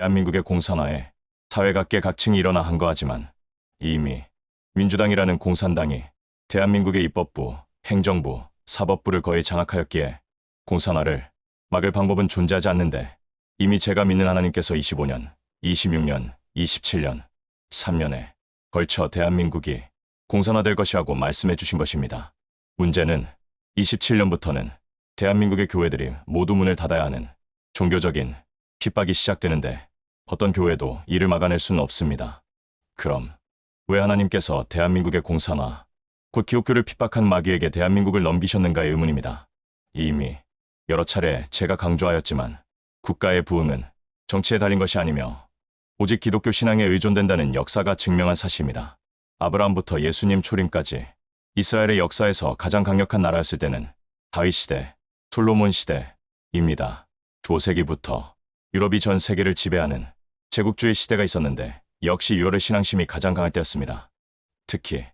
대한민국의 공산화에 사회각계 각층이 일어나 한 거하지만 이미 민주당이라는 공산당이 대한민국의 입법부, 행정부, 사법부를 거의 장악하였기에 공산화를 막을 방법은 존재하지 않는데 이미 제가 믿는 하나님께서 25년, 26년, 27년, 3년에 걸쳐 대한민국이 공산화될 것이라고 말씀해 주신 것입니다. 문제는 27년부터는 대한민국의 교회들이 모두 문을 닫아야 하는 종교적인 핍박이 시작되는데 어떤 교회도 이를 막아낼 수는 없습니다. 그럼 왜 하나님께서 대한민국의 공산화, 곧 기독교를 핍박한 마귀에게 대한민국을 넘기셨는가의 의문입니다. 이미 여러 차례 제가 강조하였지만 국가의 부흥은 정치에 달린 것이 아니며 오직 기독교 신앙에 의존된다는 역사가 증명한 사실입니다. 아브라함부터 예수님 초림까지 이스라엘의 역사에서 가장 강력한 나라였을 때는 다윗 시대, 솔로몬 시대입니다. 5세기부터 유럽이 전 세계를 지배하는 제국주의 시대가 있었는데 역시 유월의 신앙심이 가장 강할 때였습니다. 특히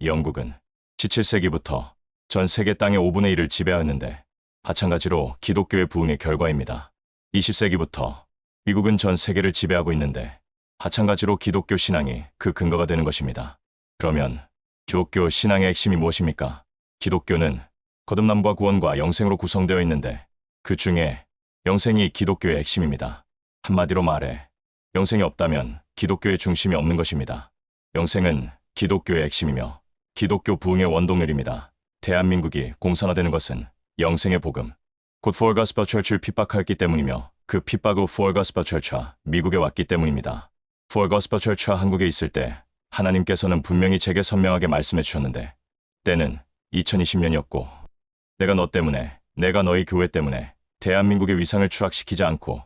영국은 17세기부터 전 세계 땅의 5분의 1을 지배하였는데 마찬가지로 기독교의 부흥의 결과입니다. 20세기부터 미국은 전 세계를 지배하고 있는데 마찬가지로 기독교 신앙이 그 근거가 되는 것입니다. 그러면 기독교 신앙의 핵심이 무엇입니까? 기독교는 거듭남과 구원과 영생으로 구성되어 있는데 그 중에 영생이 기독교의 핵심입니다. 한마디로 말해 영생이 없다면 기독교의 중심이 없는 것입니다. 영생은 기독교의 핵심이며 기독교 부흥의 원동력입니다. 대한민국이 공산화되는 것은 영생의 복음, 곧 Gospel Church를 핍박하였기 때문이며 그 핍박 후 Gospel Church와 미국에 왔기 때문입니다. Gospel Church와 한국에 있을 때 하나님께서는 분명히 제게 선명하게 말씀해 주셨는데 때는 2020년이었고 내가 너 때문에 내가 너희 교회 때문에 대한민국의 위상을 추락시키지 않고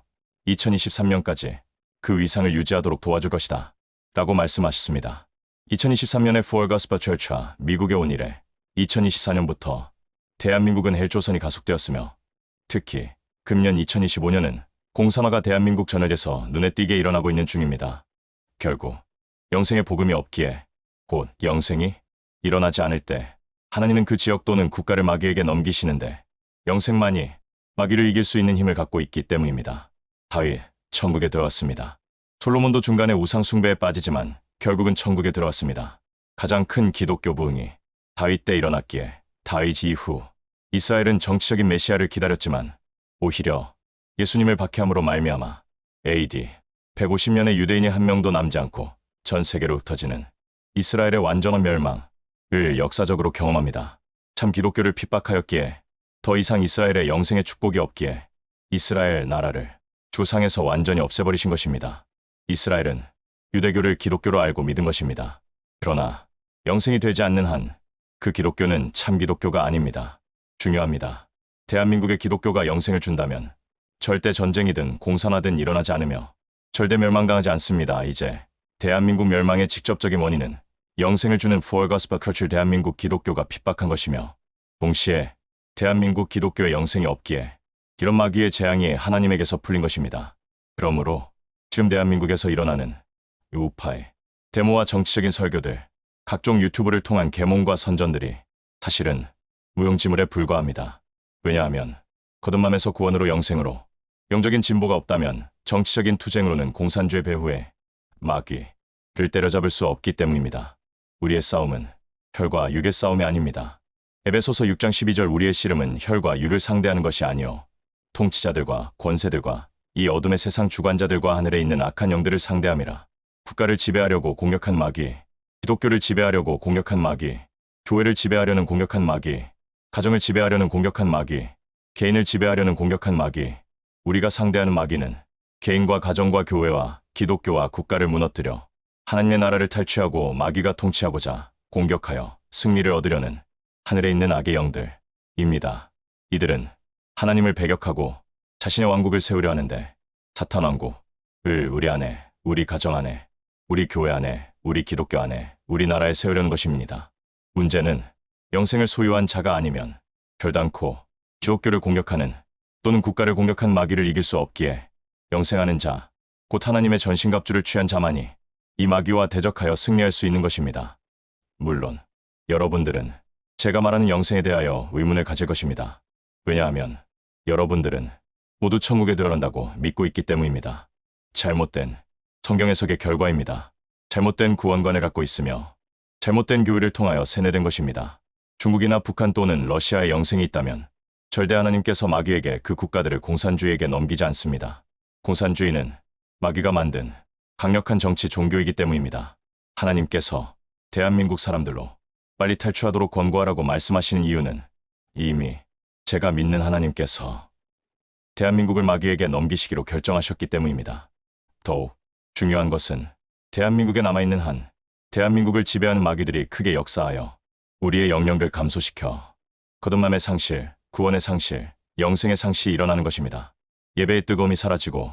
2023년까지 그 위상을 유지하도록 도와줄 것이다. 라고 말씀하셨습니다. 2023년에 For Gospel Church와 미국에 온 이래 2024년부터 대한민국은 헬조선이 가속되었으며 특히 금년 2025년은 공산화가 대한민국 전역에서 눈에 띄게 일어나고 있는 중입니다. 결국 영생의 복음이 없기에 곧 영생이 일어나지 않을 때 하나님은 그 지역 또는 국가를 마귀에게 넘기시는데 영생만이 마귀를 이길 수 있는 힘을 갖고 있기 때문입니다. 다윗 천국에 들어왔습니다. 솔로몬도 중간에 우상 숭배에 빠지지만 결국은 천국에 들어왔습니다. 가장 큰 기독교 부흥이 다윗 때 일어났기에 다윗 이후 이스라엘은 정치적인 메시아를 기다렸지만 오히려 예수님을 박해함으로 말미암아 AD 150년의 유대인이 한 명도 남지 않고 전 세계로 흩어지는 이스라엘의 완전한 멸망을 역사적으로 경험합니다. 참 기독교를 핍박하였기에 더 이상 이스라엘의 영생의 축복이 없기에 이스라엘 나라를 조상에서 완전히 없애버리신 것입니다. 이스라엘은 유대교를 기독교로 알고 믿은 것입니다. 그러나 영생이 되지 않는 한 그 기독교는 참 기독교가 아닙니다. 중요합니다. 대한민국의 기독교가 영생을 준다면 절대 전쟁이든 공산화든 일어나지 않으며 절대 멸망당하지 않습니다. 이제 대한민국 멸망의 직접적인 원인은 영생을 주는 Gospel Culture 대한민국 기독교가 핍박한 것이며 동시에 대한민국 기독교의 영생이 없기에 이런 마귀의 재앙이 하나님에게서 풀린 것입니다. 그러므로 지금 대한민국에서 일어나는 우파의 데모와 정치적인 설교들, 각종 유튜브를 통한 계몽과 선전들이 사실은 무용지물에 불과합니다. 왜냐하면 거듭남에서 구원으로 영생으로 영적인 진보가 없다면 정치적인 투쟁으로는 공산주의 배후에 마귀를 때려잡을 수 없기 때문입니다. 우리의 싸움은 혈과 육의 싸움이 아닙니다. 에베소서 6장 12절 우리의 씨름은 혈과 육을 상대하는 것이 아니요 통치자들과 권세들과 이 어둠의 세상 주관자들과 하늘에 있는 악한 영들을 상대함이라. 국가를 지배하려고 공격한 마귀, 기독교를 지배하려고 공격한 마귀, 교회를 지배하려는 공격한 마귀, 가정을 지배하려는 공격한 마귀, 개인을 지배하려는 공격한 마귀, 우리가 상대하는 마귀는 개인과 가정과 교회와 기독교와 국가를 무너뜨려 하나님의 나라를 탈취하고 마귀가 통치하고자 공격하여 승리를 얻으려는 하늘에 있는 악의 영들입니다. 이들은 하나님을 배격하고 자신의 왕국을 세우려 하는데 사탄 왕국을 우리 안에, 우리 가정 안에, 우리 교회 안에, 우리 기독교 안에, 우리 나라에 세우려는 것입니다. 문제는 영생을 소유한 자가 아니면 결단코 지옥교를 공격하는 또는 국가를 공격한 마귀를 이길 수 없기에 영생하는 자, 곧 하나님의 전신갑주를 취한 자만이 이 마귀와 대적하여 승리할 수 있는 것입니다. 물론 여러분들은 제가 말하는 영생에 대하여 의문을 가질 것입니다. 왜냐하면 여러분들은 모두 천국에 들어간다고 믿고 있기 때문입니다. 잘못된 성경 해석의 결과입니다. 잘못된 구원관을 갖고 있으며 잘못된 교회를 통하여 세뇌된 것입니다. 중국이나 북한 또는 러시아에 영생이 있다면 절대 하나님께서 마귀에게 그 국가들을 공산주의에게 넘기지 않습니다. 공산주의는 마귀가 만든 강력한 정치 종교이기 때문입니다. 하나님께서 대한민국 사람들로 빨리 탈출하도록 권고하라고 말씀하시는 이유는 이미 제가 믿는 하나님께서 대한민국을 마귀에게 넘기시기로 결정하셨기 때문입니다. 더욱 중요한 것은 대한민국에 남아있는 한 대한민국을 지배하는 마귀들이 크게 역사하여 우리의 영령을 감소시켜 거듭남의 상실, 구원의 상실, 영생의 상실이 일어나는 것입니다. 예배의 뜨거움이 사라지고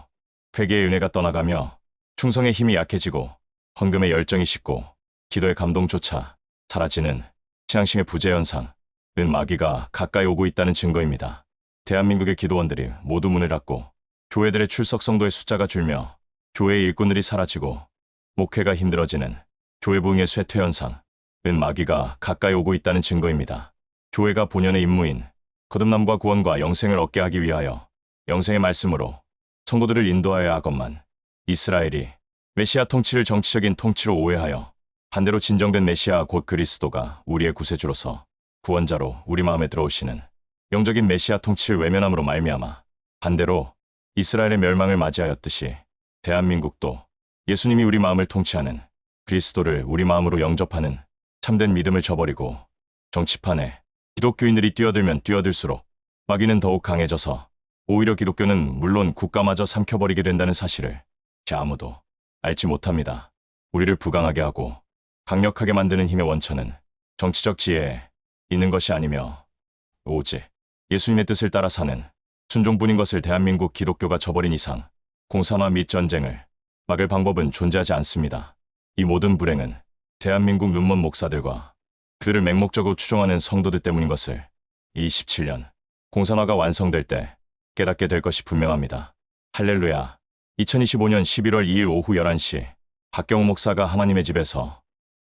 회개의 은혜가 떠나가며 충성의 힘이 약해지고 헌금의 열정이 식고 기도의 감동조차 사라지는 신앙심의 부재 현상, 은 마귀가 가까이 오고 있다는 증거입니다. 대한민국의 기도원들이 모두 문을 닫고 교회들의 출석 성도의 숫자가 줄며 교회의 일꾼들이 사라지고 목회가 힘들어지는 교회 부흥의 쇠퇴 현상, 은 마귀가 가까이 오고 있다는 증거입니다. 교회가 본연의 임무인 거듭남과 구원과 영생을 얻게 하기 위하여 영생의 말씀으로 성도들을 인도하여야 하건만 이스라엘이 메시아 통치를 정치적인 통치로 오해하여 반대로 진정된 메시아 곧 그리스도가 우리의 구세주로서 구원자로 우리 마음에 들어오시는 영적인 메시아 통치를 외면함으로 말미암아 반대로 이스라엘의 멸망을 맞이하였듯이 대한민국도 예수님이 우리 마음을 통치하는 그리스도를 우리 마음으로 영접하는 참된 믿음을 저버리고 정치판에 기독교인들이 뛰어들면 뛰어들수록 마귀는 더욱 강해져서 오히려 기독교는 물론 국가마저 삼켜버리게 된다는 사실을 제 아무도 알지 못합니다. 우리를 부강하게 하고 강력하게 만드는 힘의 원천은 정치적 지혜에 있는 것이 아니며 오직 예수님의 뜻을 따라 사는 순종뿐인 것을 대한민국 기독교가 저버린 이상 공산화 및 전쟁을 막을 방법은 존재하지 않습니다. 이 모든 불행은 대한민국 눈먼 목사들과 그들을 맹목적으로 추종하는 성도들 때문인 것을 27년 공산화가 완성될 때 깨닫게 될 것이 분명합니다. 할렐루야. 2025년 11월 2일 오후 11시 박경우 목사가 하나님의 집에서